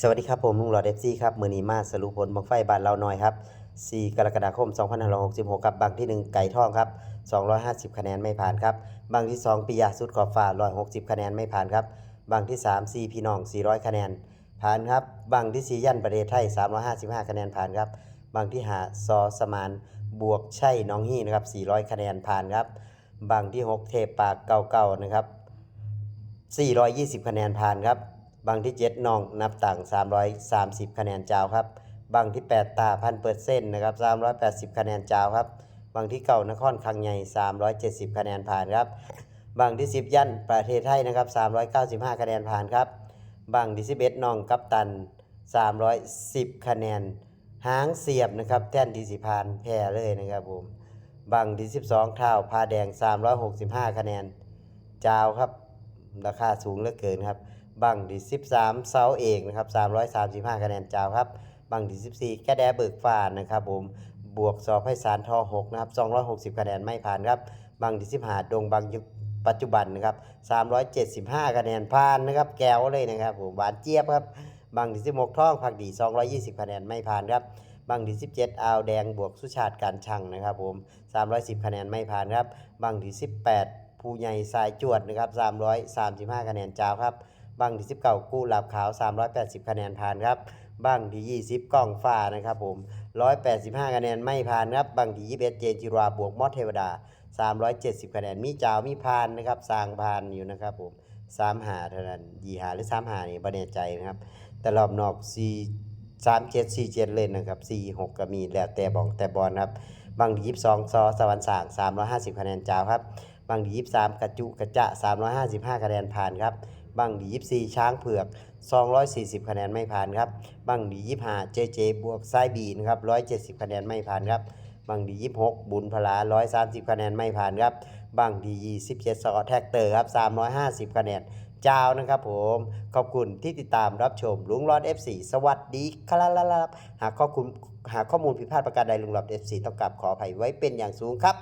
สวัสดีครับผมลุงหลอดเอฟซีครับมือนีมาสรุปผลบังไฟบานเราหน้อยครับ 4 กรกฎาคม 2566ครับบางที่ 1 ไก่ทองครับ 250 คะแนนไม่ผ่านครับบางที่ 2ปิยาสุดขอบฟ้า160 คะแนนไม่ผ่านครับบางที่ 3 4 พี่น้อง 400 คะแนน ผ่านครับบางที่ 4 ยันประเทศไทย 355 คะแนนผ่านครับบางที่หาซอสมานบวกใช่น้องฮี่นะครับ 400 คะแนนผ่านครับบางที่ 6 เทพปากเก่าๆนะครับ420 คะแนนผ่านครับ บางที่ 7น้องนับต่าง 330 คะแนนจาวครับบางที่ 8 ตาพันเปอร์เซ็นต์นะครับ380 คะแนนจาวครับบางที่เก่านครคังใหญ่ 370 คะแนนผ่านครับบางที่ 10 ยันประเทศไทยนะครับ395 คะแนนผ่านครับบางที่11น้องกัปตัน 310 คะแนนหางเสียบนะครับแท่นที่สิพานแพ้เลยนะครับผมบางที่12เท้าพาแดง 365 คะแนน จาวครับ ราคาสูงเหลือเกินครับ บังที่13เสาเอกนะครับ335 คะแนนจาวครับ บังที่14แกแดเบิกฟ้านะครับผมบวกสอบให้สารทอ6นะครับ260 คะแนนไม่ผ่านครับ บังที่15ดงบังยุคปัจจุบันนะครับ375 คะแนนผ่านนะครับแก้วเลยนะครับผมหวานเจี๊ยบครับ บังที่16ท่องผักดี 220 คะแนนไม่ผ่านครับบังที่17อาวแดงบวกสุชาติการช่างนะครับผม310 คะแนนไม่ผ่านครับบังที่18ผู้ใหญ่สายจวดนะครับ335 คะแนนจ้าครับ บังที่ 19 กู้หลับขาว 380 คะแนนผ่านครับบังที่ 20 กล้องฟ้านะครับผม 185 คะแนนไม่ผ่านครับบังที่ 21 เจนจิราบวกมอดเทวดา 370 คะแนนมีจาวมีพานนะครับสร้างพานอยู่นะครับผม3หาเท่านั้นยีหาหรือ3หานี่บ่แน่ใจนะครับ แต่รอบนอก4 3 7 4 7เล่นนะครับ4 6ก็มีแล้วแต่บองแต่บอลครับ บางที่22ซอสวรรค์สาง350คะแนนจาวครับ บางที่23กระจุกระจะ355คะแนนผ่านครับ บางที่24ช้างเผือก 240 คะแนนไม่ผ่านครับบางที่25เจเจบวกไซบีนะครับ 170 คะแนนไม่ผ่านครับบางที่26บุญพลา 130 คะแนนไม่ผ่านครับบางที่27สกอแท็กเตอร์ครับ 350 คะแนนจ้าวนะครับผม ขอบคุณที่ติดตามรับชมลุงรอด F4 สวัสดีครับหากข้อคุณหากข้อมูลผิดพลาดประการใดลุงรอด F4 ต้องกราบขออภัยไว้เป็นอย่างสูงครับ